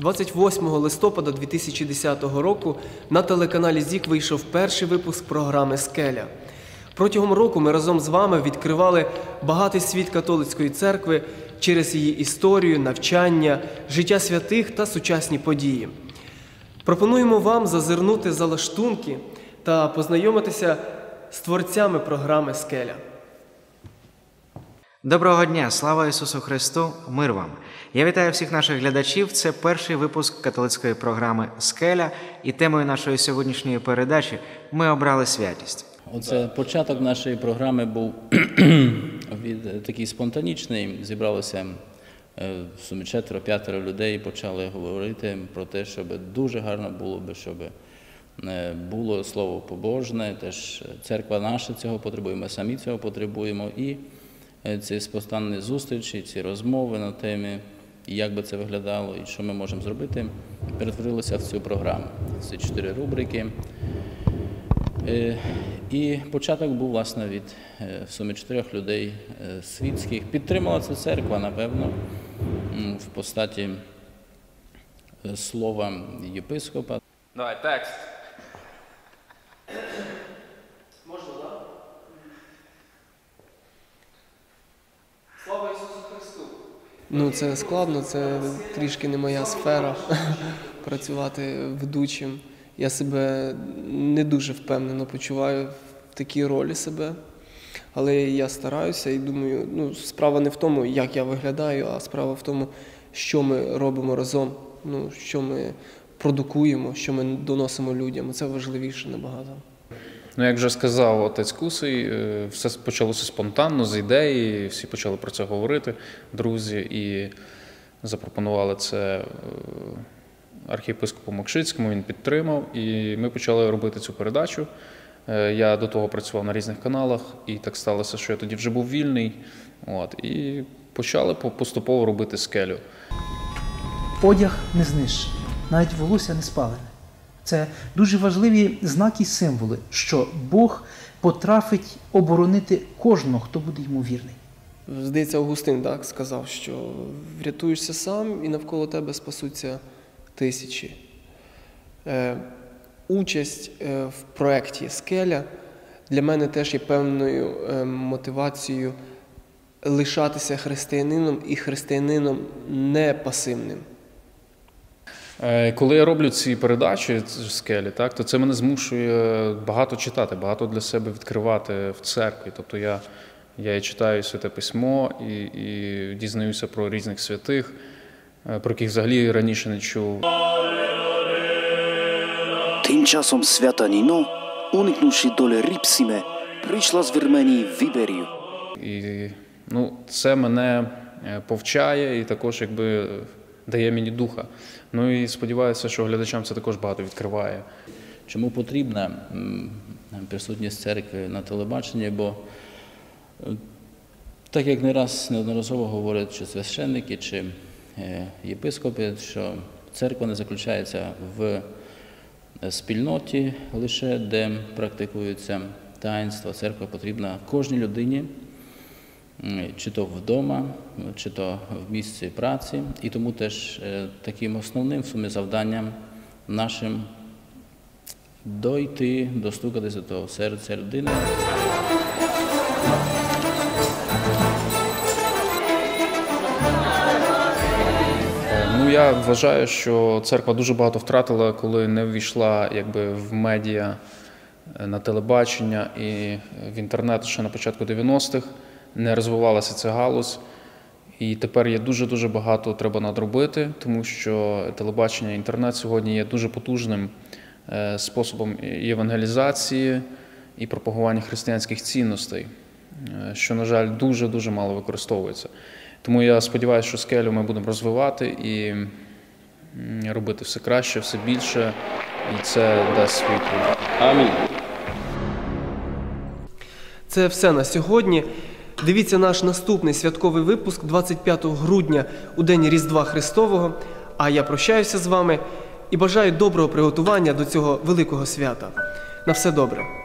28 листопада 2010 року на телеканалі ЗІК вийшов перший випуск програми Скеля. Протягом року ми разом з вами відкривали багатий світ католицької церкви через її історію, навчання, життя святих та сучасні події. Пропонуємо вам зазирнути за лаштунки та познайомитися з творцями програми Скеля. Доброго дня, слава Ісусу Христу, мир вам! Я вітаю всіх наших глядачів. Це перший випуск католицької програми Скеля, і темою нашої сьогоднішньої передачі ми обрали святість. Оце початок нашої програми був від е, такий спонтанічний. Зібралося е, в сумі четверо-п'ятеро людей і почали говорити про те, щоб дуже гарно було би, щоб е, було слово побожне. Теж церква наша цього потребує, ми самі цього потребуємо. І ці спонтанні зустрічі, ці розмови на темі, як би це виглядало і що ми можемо зробити, перетворилися в цю програму. Ці чотири рубрики. Е, І початок був власне від е, в сумі чотирьох людей е, світських. Підтримала це церква, напевно, в постаті е, слова єпископа. Давай, текст. Можна, так? Слава Ісусу Христу! Ну, це складно, це трішки не моя сфера працювати ведучим. Я себе не дуже впевнено почуваю в такій ролі себе. Але я стараюся і думаю, ну, справа не в тому, як я виглядаю, а справа в тому, що ми робимо разом, ну, що ми продукуємо, що ми доносимо людям. Це важливіше набагато. Ну, як вже сказав отець Кусий, е, все почалося спонтанно, з ідеї, всі почали про це говорити, друзі, і запропонували це е, архієпископу Мокшицькому, він підтримав, і ми почали робити цю передачу. Е, Я до того працював на різних каналах, і так сталося, що я тоді вже був вільний. От, і почали поступово робити скелю. Одяг не знищений, навіть волосся не спалене. Це дуже важливі знаки і символи, що Бог потрафить оборонити кожного, хто буде йому вірний. Здається, Августин так сказав, що врятуєшся сам і навколо тебе спасуться тисячі. Е, участь е, в проєкті Скеля для мене теж є певною е, мотивацією лишатися християнином і християнином не пасивним. Е, Коли я роблю ці передачі скелі, так, то це мене змушує багато читати, багато для себе відкривати в церкві. Тобто я, я і читаю святе письмо і, і дізнаюся про різних святих, е, про яких взагалі раніше не чув. Tým časom Sveta Nino, uniknuvši dole Ripsime, прийшла з Вірменії в Іберію. І ну, це мене е, повчає і також якби дає мені духа. Ну і сподіваюся, що глядачам це також багато відкриває. Чому потрібна присутність церкви на телебаченні? Бо е, так як не раз неодноразово говорять чи священники, чи е, єпископи, що церква не заключається в спільноті лише, де практикуються таїнства. Церква потрібна кожній людині, чи то вдома, чи то в місці праці. І тому теж е, таким основним сумі завданням нашим дойти, достукатися до серця людини. Ну я вважаю, що церква дуже багато втратила, коли не ввійшла якби в медіа е, на телебачення і в інтернет ще на початку 90-х. Не розвивалася ця галузь. І тепер є дуже дуже багато треба надробити, тому що телебачення, інтернет сьогодні є дуже потужним е, способом і евангелізації і пропагування християнських цінностей, е, що, на жаль, дуже дуже мало використовується. Тому я сподіваюся, що скелю ми будемо розвивати і робити все краще, все більше, і це дасть свій плід. Амінь. Це все на сьогодні. Дивіться наш наступний святковий випуск 25 грудня у день Різдва Христового. А я прощаюся з вами і бажаю доброго приготування до цього великого свята. На все добре.